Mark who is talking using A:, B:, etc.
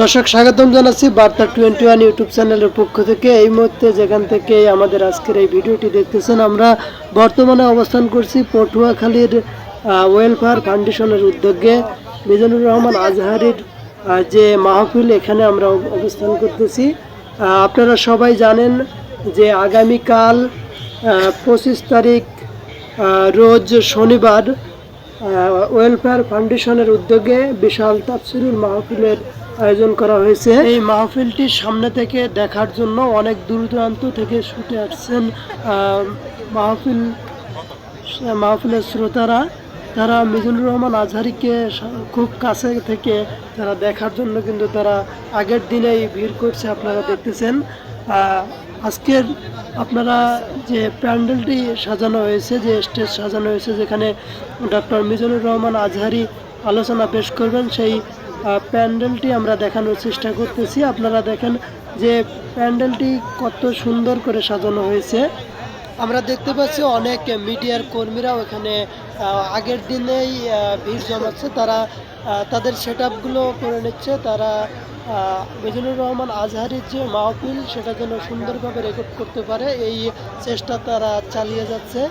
A: দর্শক, স্বাগতম জানাচ্ছি বার্তা টোয়েন্টি ওয়ান ইউটিউব চ্যানেলের পক্ষ থেকে। এই মুহূর্তে যেখান থেকে আমাদের আজকের এই ভিডিওটি দেখতেছেন, আমরা বর্তমানে অবস্থান করছি পটুয়াখালীর ওয়েলফেয়ার ফাউন্ডেশনের উদ্যোগে। মিজানুর রহমান আজহারির যে মাহফিল, এখানে আমরা অবস্থান করতেছি। আপনারা সবাই জানেন যে আগামীকাল পঁচিশ তারিখ রোজ শনিবার ওয়েলফেয়ার ফাউন্ডেশনের উদ্যোগে বিশাল তাফসিরুল মাহফিলের আয়োজন করা হয়েছে। এই মাহফিলটির সামনে থেকে দেখার জন্য অনেক দূর দূরান্ত থেকে ছুটে আসছেন মাহফিল, মাহফিলের শ্রোতারা। তারা মিজুনুর রহমান আজহারিকে খুব কাছে থেকে তারা দেখার জন্য কিন্তু তারা আগের দিনেই ভিড় করছে, আপনারা দেখতেছেন। আজকের আপনারা যে প্যান্ডেলটি সাজানো হয়েছে, যে স্টেজ সাজানো হয়েছে, যেখানে ডক্টর মিজানুর রহমান আজহারি আলোচনা পেশ করবেন, সেই প্যান্ডেলটি আমরা দেখানোর চেষ্টা করতেছি। আপনারা দেখেন যে প্যান্ডেলটি কত সুন্দর করে সাজানো হয়েছে। আমরা দেখতে পাচ্ছি অনেক মিডিয়ার কর্মীরাও এখানে আগের দিনেই ভিড় জমাচ্ছে। তারা তাদের সেট করে নিচ্ছে। তারা মিজানুর রহমান আজহারির যে মাহফিল, সেটা যেন সুন্দরভাবে রেকর্ড করতে পারে, এই চেষ্টা তারা চালিয়ে যাচ্ছে।